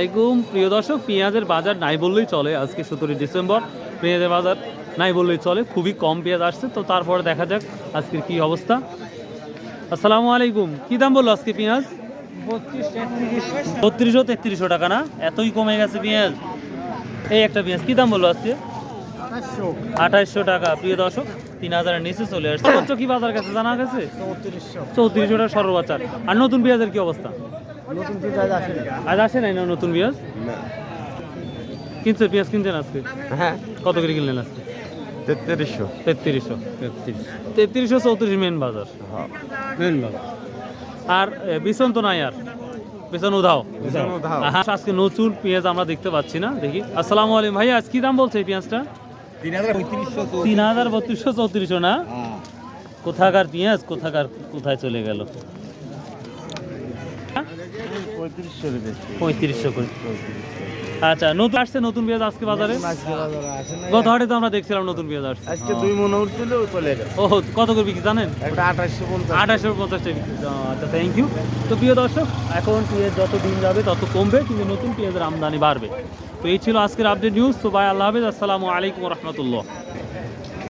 আলাইকুম। প্রিয় দর্শক, পেঁয়াজের বাজার নাই বললেই চলে আজকে সতেরোই ডিসেম্বর। পেঁয়াজের বাজার নাই বললেই চলে, খুবই কম পেঁয়াজ আসছে। তো তারপরে দেখা যাক আজকের কি অবস্থা। আসসালামু আলাইকুম। কি দাম বলল আজকে পেঁয়াজ? বত্রিশশো তেত্রিশশো টাকা না? এতই কমে গেছে পেঁয়াজ। এই একটা পেঁয়াজ, কি দাম বলল আজকে? আঠাইশশো টাকা। প্রিয় দর্শক, তিন হাজারের নিচে চলে আসছে। কি বাজার গেছে জানা গেছে? চৌত্রিশশো। টাকা সর্ববাজার আর নতুন পেঁয়াজের কি অবস্থা? আজ আসে নাই। না নতুন পেঁয়াজ? কিনছে পেঁয়াজ কিনছেন আজকে? হ্যাঁ। কত করে কিনলেন আজকে? তেত্রিশশো। তেত্রিশশো। তেত্রিশশো চৌত্রিশ মেন বাজার। মেন বাজার। আর বিছন তো নাই আর। বিছন উধাও। আজকে নতুন পেঁয়াজ আমরা দেখতে পাচ্ছি না দেখি। আসসালামু আলাইকুম ভাই আজ কি দাম বলছে এই পেঁয়াজটা? তিন হাজার তিন হাজার বত্রিশশো চৌত্রিশশো না? কোথাকার পেঁয়াজ কোথাকার কোথায় চলে গেল? পঁয়ত্রিশশো পঁয়ত্রিশশো করে। আচ্ছা নতুন আসছে নতুন পেঁয়াজ আজকে বাজারে? গত হাটে তো আমরা দেখছিলাম নতুন পেঁয়াজ আসছে। আজকে দুই মনে উঠছিল চলে গেল। ও কত করে বিক্রি জানেন? একটা আঠাশশো পঞ্চাশ। আঠাশশো পঞ্চাশ টাকা বিক্রি। আচ্ছা থ্যাংক ইউ তো প্রিয় দর্শক এখন পেঁয়াজ যত দিন যাবে তত কমবে কিন্তু নতুন পেঁয়াজের আমদানি বাড়বে। তো এই ছিল আজকের আপডেট নিউজ তো ভাই আল্লাহ হাফেজ। আসসালামু আলাইকুম রহমতুল্লাহ।